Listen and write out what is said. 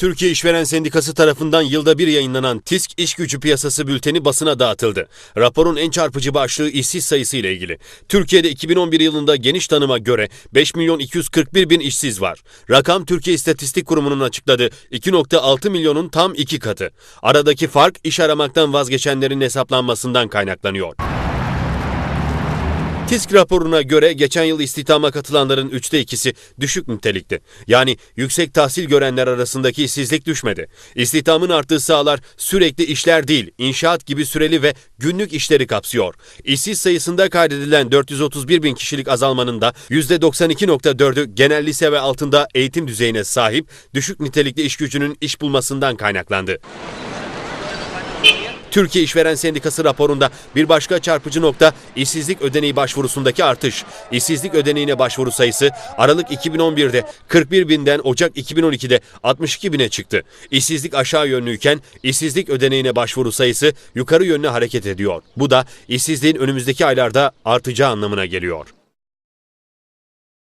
Türkiye İşveren Sendikası tarafından yılda bir yayınlanan TİSK İş Gücü Piyasası Bülteni basına dağıtıldı. Raporun en çarpıcı başlığı işsiz sayısı ile ilgili. Türkiye'de 2011 yılında geniş tanıma göre 5 milyon 241 bin işsiz var. Rakam Türkiye İstatistik Kurumu'nun açıkladığı 2.6 milyonun tam iki katı. Aradaki fark iş aramaktan vazgeçenlerin hesaplanmasından kaynaklanıyor. TİSK raporuna göre geçen yıl istihdama katılanların üçte ikisi düşük nitelikti. Yani yüksek tahsil görenler arasındaki işsizlik düşmedi. İstihdamın arttığı sahalar sürekli işler değil, inşaat gibi süreli ve günlük işleri kapsıyor. İşsiz sayısında kaydedilen 431 bin kişilik azalmanın da %92.4'ü genel lise ve altında eğitim düzeyine sahip düşük nitelikli iş gücünün iş bulmasından kaynaklandı. Türkiye İşveren Sendikası raporunda bir başka çarpıcı nokta işsizlik ödeneği başvurusundaki artış. İşsizlik ödeneğine başvuru sayısı Aralık 2011'de 41 binden Ocak 2012'de 62 bine çıktı. İşsizlik aşağı yönlüyken işsizlik ödeneğine başvuru sayısı yukarı yönlü hareket ediyor. Bu da işsizliğin önümüzdeki aylarda artacağı anlamına geliyor.